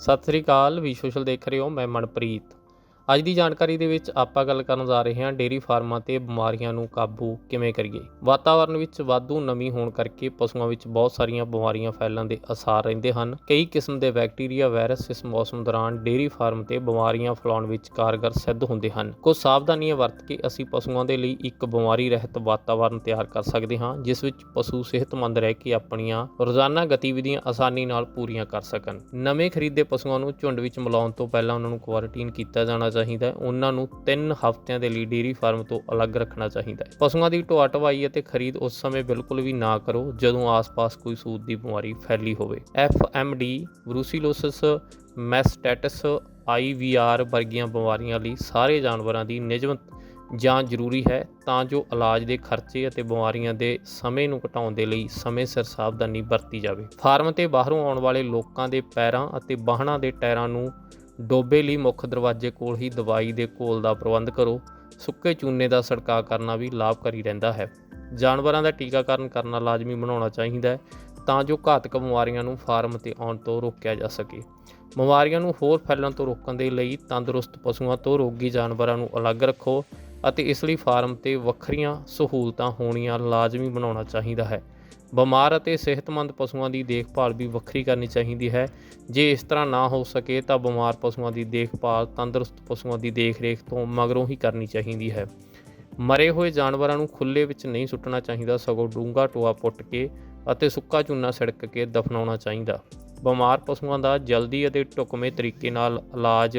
ਸਤਿ ਸ੍ਰੀ ਅਕਾਲ ਵੀ social ਦੇਖ ਰਹੇ ਹੋ ਮੈਂ ਮਨਪ੍ਰੀਤ। ਅੱਜ ਦੀ ਜਾਣਕਾਰੀ ਦੇ ਵਿੱਚ ਆਪਾਂ ਗੱਲ ਕਰਨ ਜਾ ਰਹੇ ਹਾਂ ਡੇਰੀ ਫਾਰਮਾਂ ਤੇ ਬਿਮਾਰੀਆਂ ਨੂੰ ਕਾਬੂ ਕਿਵੇਂ ਕਰੀਏ। ਵਾਤਾਵਰਣ ਵਿੱਚ ਵਾਧੂ ਨਮੀ ਹੋਣ ਕਰਕੇ ਪਸ਼ੂਆਂ ਵਿੱਚ ਬਹੁਤ ਸਾਰੀਆਂ ਬਿਮਾਰੀਆਂ ਫੈਲਣ ਦੇ ਅਸਾਰ ਰਹਿੰਦੇ ਹਨ। ਕਈ ਕਿਸਮ ਦੇ ਬੈਕਟੀਰੀਆ, ਵਾਇਰਸ ਇਸ ਮੌਸਮ ਦੌਰਾਨ ਡੇਰੀ ਫਾਰਮ ਤੇ ਬਿਮਾਰੀਆਂ ਫੈਲਾਉਣ ਵਿੱਚ ਕਾਰਗਰ ਸਿੱਧ ਹੁੰਦੇ ਹਨ। ਕੁਝ ਸਾਵਧਾਨੀਆਂ ਵਰਤ ਕੇ ਅਸੀਂ ਪਸ਼ੂਆਂ ਦੇ ਲਈ ਇੱਕ ਬਿਮਾਰੀ ਰਹਿਤ ਵਾਤਾਵਰਣ ਤਿਆਰ ਕਰ ਸਕਦੇ ਹਾਂ, ਜਿਸ ਵਿੱਚ ਪਸ਼ੂ ਸਿਹਤਮੰਦ ਰਹਿ ਕੇ ਆਪਣੀਆਂ ਰੋਜ਼ਾਨਾ ਗਤੀਵਿਧੀਆਂ ਆਸਾਨੀ ਨਾਲ ਪੂਰੀਆਂ ਕਰ ਸਕਣ। ਨਵੇਂ ਖਰੀਦੇ ਪਸ਼ੂਆਂ ਨੂੰ ਝੁੰਡ ਵਿੱਚ ਮਿਲਾਉਣ ਤੋਂ ਪਹਿਲਾਂ ਉਹਨਾਂ ਨੂੰ ਕੁਆਰੰਟਾਈਨ ਕੀਤਾ ਜਾਣਾ ਚਾਹੀਦਾ ਹੈ। ਉਹਨਾਂ ਨੂੰ 3 ਹਫ਼ਤਿਆਂ ਦੇ ਲਈ ਡੇਅਰੀ ਫਾਰਮ ਤੋਂ ਅਲੱਗ ਰੱਖਣਾ ਚਾਹੀਦਾ ਹੈ। ਪਸ਼ੂਆਂ ਦੀ ਢੋਆ ਢਵਾਈ ਅਤੇ ਖਰੀਦ ਉਸ ਸਮੇਂ ਬਿਲਕੁਲ ਵੀ ਨਾ ਕਰੋ, ਜਦੋਂ ਆਸ-ਪਾਸ ਕੋਈ ਸੂਦ ਦੀ ਬਿਮਾਰੀ ਫੈਲੀ ਹੋਵੇ। ਐਫਐਮਡੀ ਬਰੂਸੀਲੋਸਿਸ ਮੈਸਟੈਟਸ ਆਈਵੀਆਰ ਵਰਗੀਆਂ ਬਿਮਾਰੀਆਂ ਲਈ ਸਾਰੇ ਜਾਨਵਰਾਂ ਦੀ ਨਿਯਮਤ ਜਾਂ ਜ਼ਰੂਰੀ ਹੈ, ਤਾਂ ਜੋ ਇਲਾਜ ਦੇ ਖਰਚੇ ਅਤੇ ਬਿਮਾਰੀਆਂ ਦੇ ਸਮੇਂ ਨੂੰ ਘਟਾਉਣ ਦੇ ਲਈ ਸਮੇਂ ਸਿਰ ਸਾਵਧਾਨੀ ਵਰਤੀ ਜਾਵੇ। ਫਾਰਮ ਤੇ ਬਾਹਰੋਂ ਆਉਣ ਵਾਲੇ ਲੋਕਾਂ ਦੇ ਪੈਰਾਂ ਅਤੇ ਵਾਹਨਾਂ ਦੇ ਟਾਇਰਾਂ ਨੂੰ ਡੋਬੇ ਲਈ ਮੁੱਖ ਦਰਵਾਜ਼ੇ ਕੋਲ ਹੀ ਦਵਾਈ ਦੇ ਘੋਲ ਦਾ ਪ੍ਰਬੰਧ ਕਰੋ। ਸੁੱਕੇ ਚੂਨੇ ਦਾ ਛਿੜਕਾਅ ਕਰਨਾ ਵੀ ਲਾਭਕਾਰੀ ਰਹਿੰਦਾ ਹੈ। ਜਾਨਵਰਾਂ ਦਾ ਟੀਕਾਕਰਨ ਕਰਨਾ ਲਾਜ਼ਮੀ ਬਣਾਉਣਾ ਚਾਹੀਦਾ ਹੈ ਤਾਂ ਜੋ ਘਾਤਕ ਬਿਮਾਰੀਆਂ ਨੂੰ ਫਾਰਮ ਤੇ ਆਉਣ ਤੋਂ ਰੋਕਿਆ ਜਾ ਸਕੇ। ਬਿਮਾਰੀਆਂ ਨੂੰ ਹੋਰ ਫੈਲਣ ਤੋਂ ਰੋਕਣ ਦੇ ਲਈ ਤੰਦਰੁਸਤ ਪਸ਼ੂਆਂ ਤੋਂ ਰੋਗੀ ਜਾਨਵਰਾਂ ਨੂੰ ਅਲੱਗ ਰੱਖੋ ਅਤੇ ਇਸ ਲਈ ਫਾਰਮ ਤੇ ਵੱਖਰੀਆਂ ਸਹੂਲਤਾਂ ਹੋਣੀਆਂ ਲਾਜ਼ਮੀ ਬਣਾਉਣਾ ਚਾਹੀਦਾ ਹੈ। ਬਿਮਾਰ ਅਤੇ ਸਿਹਤਮੰਦ ਪਸ਼ੂਆਂ ਦੀ ਦੇਖਭਾਲ ਵੀ ਵੱਖਰੀ ਕਰਨੀ ਚਾਹੀਦੀ ਹੈ। ਜੇ ਇਸ ਤਰ੍ਹਾਂ ਨਾ ਹੋ ਸਕੇ ਤਾਂ ਬਿਮਾਰ ਪਸ਼ੂਆਂ ਦੀ ਦੇਖਭਾਲ ਤੰਦਰੁਸਤ ਪਸ਼ੂਆਂ ਦੀ ਦੇਖਰੇਖ ਤੋਂ ਮਗਰੋਂ ਹੀ ਕਰਨੀ ਚਾਹੀਦੀ ਹੈ। ਮਰੇ ਹੋਏ ਜਾਨਵਰਾਂ ਨੂੰ ਖੁੱਲੇ ਵਿੱਚ ਨਹੀਂ ਸੁੱਟਣਾ ਚਾਹੀਦਾ, ਸਗੋਂ ਡੂੰਘਾ ਟੋਆ ਪੁੱਟ ਕੇ ਅਤੇ ਸੁੱਕਾ ਚੂਨਾ ਛਿੜਕ ਕੇ ਦਫਨਾਉਣਾ ਚਾਹੀਦਾ। ਬਿਮਾਰ ਪਸ਼ੂਆਂ ਦਾ ਜਲਦੀ ਅਤੇ ਢੁਕਵੇਂ ਤਰੀਕੇ ਨਾਲ ਇਲਾਜ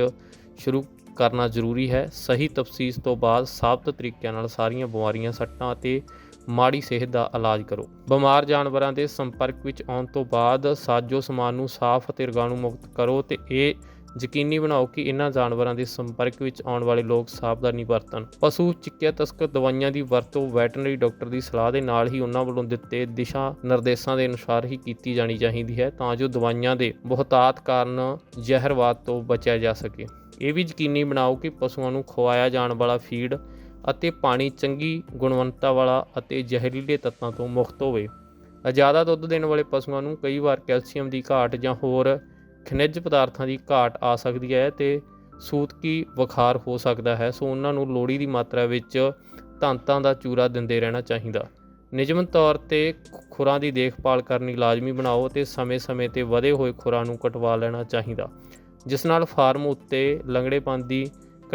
ਸ਼ੁਰੂ ਕਰਨਾ ਜ਼ਰੂਰੀ ਹੈ। ਸਹੀ ਤਫਸੀਸ ਤੋਂ ਬਾਅਦ ਸਾਬਤ ਤਰੀਕਿਆਂ ਨਾਲ ਸਾਰੀਆਂ ਬਿਮਾਰੀਆਂ, ਸੱਟਾਂ ਅਤੇ ਮਾੜੀ ਸਿਹਤ ਦਾ ਇਲਾਜ ਕਰੋ। ਬਿਮਾਰ ਜਾਨਵਰਾਂ ਦੇ ਸੰਪਰਕ ਵਿੱਚ ਆਉਣ ਤੋਂ ਬਾਅਦ ਸਾਜੋ ਸਮਾਨ ਨੂੰ ਸਾਫ਼ ਅਤੇ ਰੋਗਾਣੂ ਮੁਕਤ ਕਰੋ ਤੇ ਇਹ ਯਕੀਨੀ ਬਣਾਓ ਕਿ ਇਹਨਾਂ ਜਾਨਵਰਾਂ ਦੇ ਸੰਪਰਕ ਵਿੱਚ ਆਉਣ ਵਾਲੇ ਲੋਕ ਸਾਵਧਾਨੀ ਵਰਤਣ। ਪਸ਼ੂ ਚਿਕਿਤਸਕ ਦਵਾਈਆਂ ਦੀ ਵਰਤੋਂ ਵੈਟਰਨਰੀ ਡਾਕਟਰ ਦੀ ਸਲਾਹ ਦੇ ਨਾਲ ਹੀ ਉਹਨਾਂ ਵੱਲੋਂ ਦਿੱਤੇ ਦਿਸ਼ਾ ਨਿਰਦੇਸ਼ਾਂ ਦੇ ਅਨੁਸਾਰ ਹੀ ਕੀਤੀ ਜਾਣੀ ਚਾਹੀਦੀ ਹੈ ਤਾਂ ਜੋ ਦਵਾਈਆਂ ਦੇ ਬਹੁਤਾਤ ਕਾਰਨ ਜ਼ਹਿਰਵਾਦ ਤੋਂ ਬਚਿਆ ਜਾ ਸਕੇ। ਇਹ ਵੀ ਯਕੀਨੀ ਬਣਾਓ ਕਿ ਪਸ਼ੂਆਂ ਨੂੰ ਖਵਾਇਆ ਜਾਣ ਵਾਲਾ ਫੀਡ ਅਤੇ ਪਾਣੀ ਚੰਗੀ ਗੁਣਵੱਤਾ ਵਾਲਾ ਅਤੇ ਜ਼ਹਿਰੀਲੇ ਤੱਤਾਂ ਤੋਂ ਮੁਕਤ ਹੋਵੇ। ਜ਼ਿਆਦਾ ਦੁੱਧ ਦੇਣ ਵਾਲੇ ਪਸ਼ੂਆਂ ਨੂੰ ਕਈ ਵਾਰ ਕੈਲਸ਼ੀਅਮ ਦੀ ਘਾਟ ਜਾਂ ਹੋਰ ਖਣਿਜ ਪਦਾਰਥਾਂ ਦੀ ਘਾਟ ਆ ਸਕਦੀ ਹੈ ਤੇ ਸੂਤਕੀ ਬੁਖਾਰ ਹੋ ਸਕਦਾ ਹੈ, ਸੋ ਉਹਨਾਂ ਨੂੰ ਲੋੜੀ ਦੀ ਮਾਤਰਾ ਵਿੱਚ ਧੰਤਾਂ ਦਾ ਚੂਰਾ ਦਿੰਦੇ ਰਹਿਣਾ ਚਾਹੀਦਾ। ਨਿਯਮਿਤ ਤੌਰ ਤੇ ਖੁਰਾਂ ਦੀ ਦੇਖਭਾਲ ਕਰਨੀ ਲਾਜ਼ਮੀ ਬਣਾਓ ਤੇ ਸਮੇਂ-ਸਮੇਂ ਤੇ ਵਧੇ ਹੋਏ ਖੁਰਾਂ ਨੂੰ ਕਟਵਾ ਲੈਣਾ ਚਾਹੀਦਾ, ਜਿਸ ਨਾਲ ਫਾਰਮ ਉੱਤੇ ਲੰਗੜੇਪਨ ਦੀ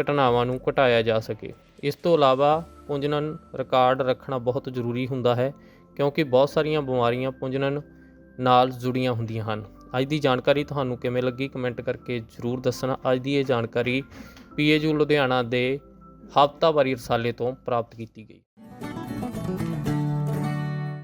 ਘਟਨਾਵਾਂ ਨੂੰ ਘਟਾਇਆ ਜਾ ਸਕੇ। ਇਸ ਤੋਂ ਇਲਾਵਾ ਪੁੰਜਨਨ ਰਿਕਾਰਡ ਰੱਖਣਾ ਬਹੁਤ ਜ਼ਰੂਰੀ ਹੁੰਦਾ ਹੈ, ਕਿਉਂਕਿ ਬਹੁਤ ਸਾਰੀਆਂ ਬਿਮਾਰੀਆਂ ਪੁੰਜਨਨ ਨਾਲ ਜੁੜੀਆਂ ਹੁੰਦੀਆਂ ਹਨ। ਅੱਜ ਦੀ ਜਾਣਕਾਰੀ ਤੁਹਾਨੂੰ ਕਿਵੇਂ ਲੱਗੀ ਕਮੈਂਟ ਕਰਕੇ ਜ਼ਰੂਰ ਦੱਸਣਾ। ਅੱਜ ਦੀ ਇਹ ਜਾਣਕਾਰੀ ਪੀਏਯੂ ਲੁਧਿਆਣਾ ਦੇ ਹਫ਼ਤਾਵਾਰੀ ਰਸਾਲੇ ਤੋਂ ਪ੍ਰਾਪਤ ਕੀਤੀ ਗਈ।